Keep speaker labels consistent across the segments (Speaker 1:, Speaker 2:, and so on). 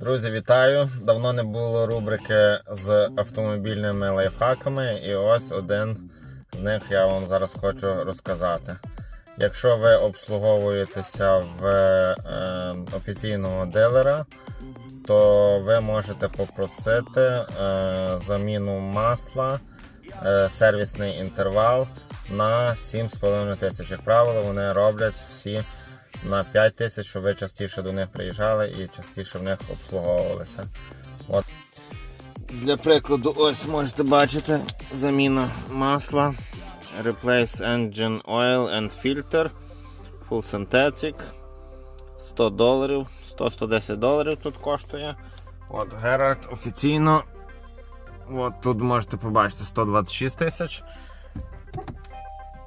Speaker 1: Друзі, вітаю! Давно не було рубрики з автомобільними лайфхаками, і ось один з них я вам зараз хочу розказати. Якщо ви обслуговуєтеся в е, офіційного дилера, то ви можете попросити е, заміну масла, е, сервісний інтервал на 7,5 тисяч. Як правило, вони роблять всі на 5 тисяч, щоб ви частіше до них приїжджали і частіше в них обслуговувалися. От. Для прикладу, ось можете бачити заміна масла. Replace engine oil and filter. Full synthetic. 100 доларів, 100-110 доларів тут коштує. От Геральт офіційно. От тут можете побачити 126 тисяч.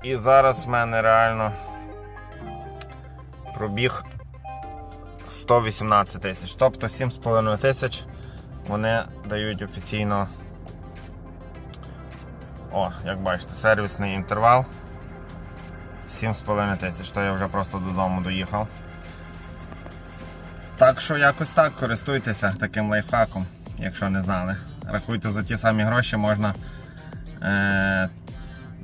Speaker 1: І зараз в мене реально пробіг 118 тисяч. Тобто 7,5 тисяч вони дають офіційно. О, як бачите, сервісний інтервал. 7,5 тисяч, то я вже просто додому доїхав. Так що якось так користуйтеся таким лайфхаком, якщо не знали. Рахуйте за ті самі гроші, можна е,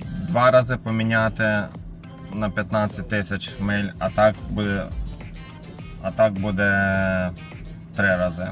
Speaker 1: два рази поміняти на 15 тисяч миль, а так буде, а так буде три рази.